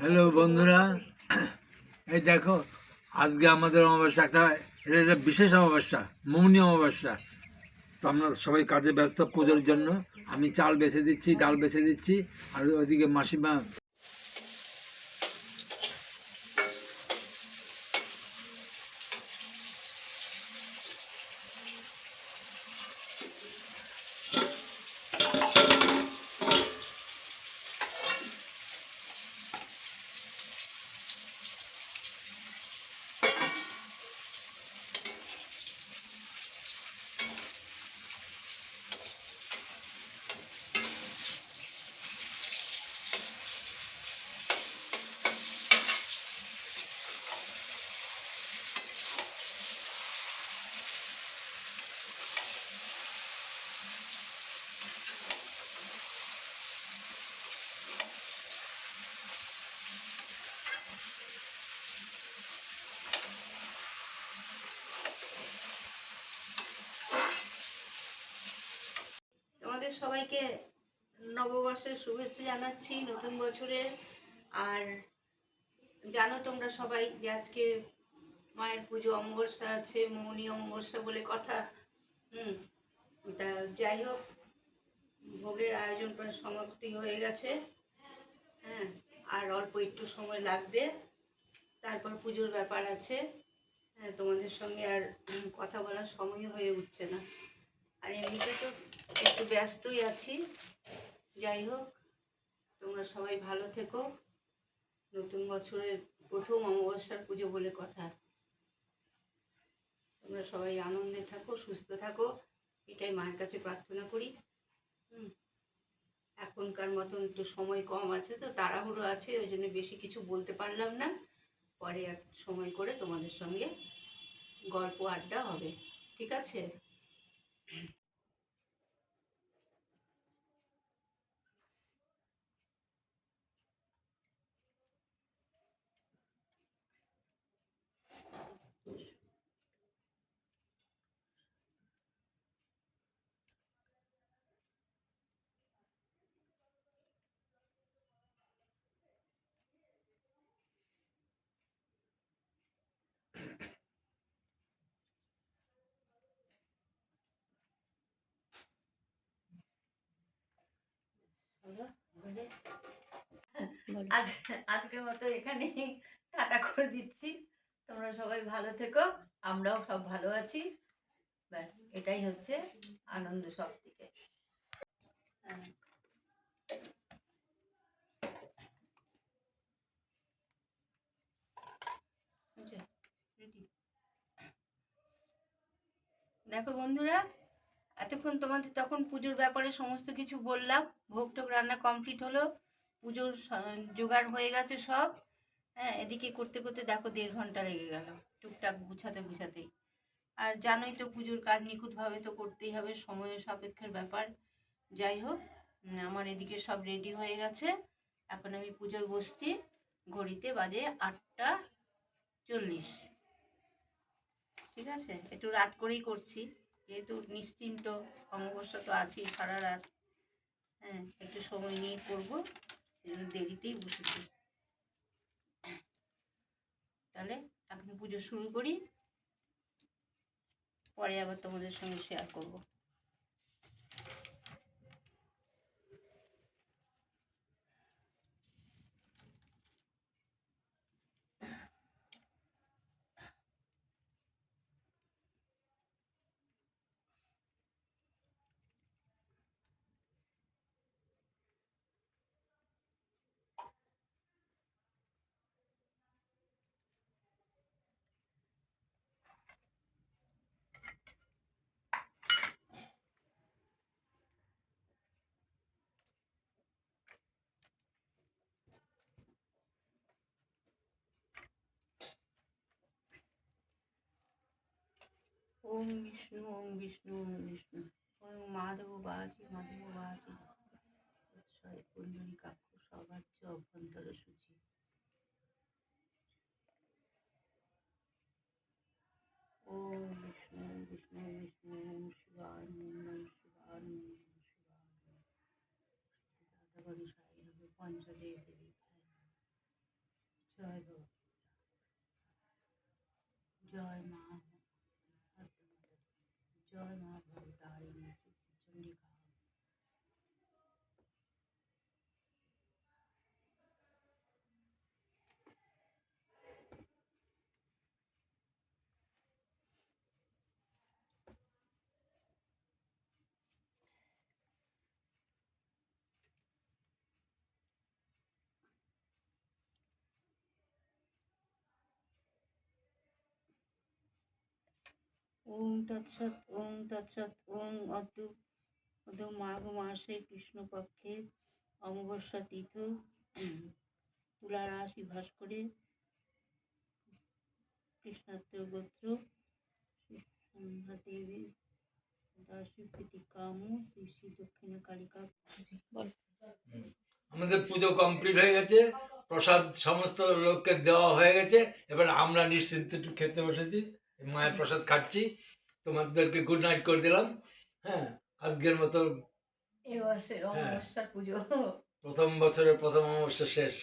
Hello বন্ধুরা। এই দেখো, আজকে আমাদের অমাবস্যা, একটা এটা একটা বিশেষ অমাবস্যা, মৌনি অমাবস্যা। তো আমরা সবাই কাজে ব্যস্ত পুজোর জন্য। আমি চাল বেছে দিচ্ছি, ডাল বেছে দিচ্ছি, আর ওইদিকে মাসিমা তোমাদের সবাইকে নববর্ষের শুভেচ্ছা জানাচ্ছি নতুন বছরের আর জানো তোমরা সবাই যে আজকে মায়ের পুজো অমাবস্যা আছে, মৌনী অমাবস্যা বলে কথা। হুম, তা যাই হোক, ভোগের আয়োজন প্রায় সমাপ্তি হয়ে গেছে। হ্যাঁ আর অল্প একটু সময় লাগবে। তারপর পুজোর ব্যাপার আছে। হ্যাঁ তোমাদের সঙ্গে আর কথা বলার সময় হয়ে উঠছে না। আর এমনিতে তো একটু ব্যস্তই আছি। যাই হোক, তোমরা সবাই ভালো থেকো। নতুন বছরের প্রথম অমাবস্যার পুজো বলে কথা। তোমরা সবাই আনন্দে থাকো, সুস্থ থাকো। এটাই মায়ের কাছে প্রার্থনা করি। হুম। এখনকার মতন একটু সময় কম আছে তো, তাড়াহুড়ো আছে, ওই জন্য বেশি কিছু বলতে পারলাম না। পরে এক সময় করে তোমাদের সঙ্গে গল্প আড্ডা হবে। ঠিক আছে? আজ, আজকের মতো এখানেই টাটা করে দিচ্ছি তোমরা সবাই ভালো থেকো, আমরাও সব ভালো আছি ব্যাস, এটাই হচ্ছে আনন্দ সব থেকে? Ready? দেখো বন্ধুরা এতক্ষণ তোমাদের, তখন পুজোর ব্যাপারে সমস্ত কিছু বললাম। ভোগ টোগ রান্না কমপ্লিট হলো। পুজোর জোগাড় হয়ে গেছে সব। হ্যাঁ এদিকে করতে করতে দেখো দেড় ঘণ্টা লেগে গেল, টুকটাক গুছাতে গুছাতেই। আর জানোই তো পুজোর কাজ নিখুঁতভাবে তো করতেই হবে সময় সাপেক্ষের ব্যাপার। যাই হোক আমার এদিকে সব রেডি হয়ে গেছে। এখন আমি পুজোয় বসছি, ঘড়িতে বাজে আটটা চল্লিশ। ঠিক আছে? একটু রাত করেই করছি। যেহেতু নিশ্চিন্ত, অমাবস্যা তো আছেই সারা রাত। হ্যাঁ একটু সময় নিয়ে করব দেরিতেই বসেছি তাহলে এখন পুজো শুরু করি, পরে আবার তোমাদের সঙ্গে শেয়ার করব। ওম বিষ্ণু ওম বিষ্ণু ওম বিষ্ণু। ওম মাধব বাজি মাধব বাজি। কুণ্ডলী কাক্ষ অভ্যন্তর সূচি। ওম বিষ্ণু বিষ্ণু বিষ্ণু, ওম শিবায় নম শিবায় নম শিবায় সাই হবে পঞ্চদেব দেবী জয় গো জয় মা জয় মা ভবতারিণী চন্ডিকা ওম তৎসৎ ওম তৎসৎ ওম অদ্য অদ্য মাঘ মাসে কৃষ্ণপক্ষে অমাবস্যা তীর্থ তুলা রাশি ভাস করে কৃষ্ণাত্ম গোত্র দেবী দাসী প্রীতি কাম শ্রী শ্রী দক্ষিণ কালিকা আমাদের পুজো কমপ্লিট হয়ে গেছে প্রসাদ সমস্ত লোককে দেওয়া হয়ে গেছে এবার আমরা নিশ্চিন্তে একটু খেতে বসেছি। মায়ের প্রসাদ খাচ্ছি। তোমাদেরকে গুড নাইট করে দিলাম। হ্যাঁ আজকের মতো অমাবস্যার প্রথম বছরের প্রথম অমাবস্যা শেষ।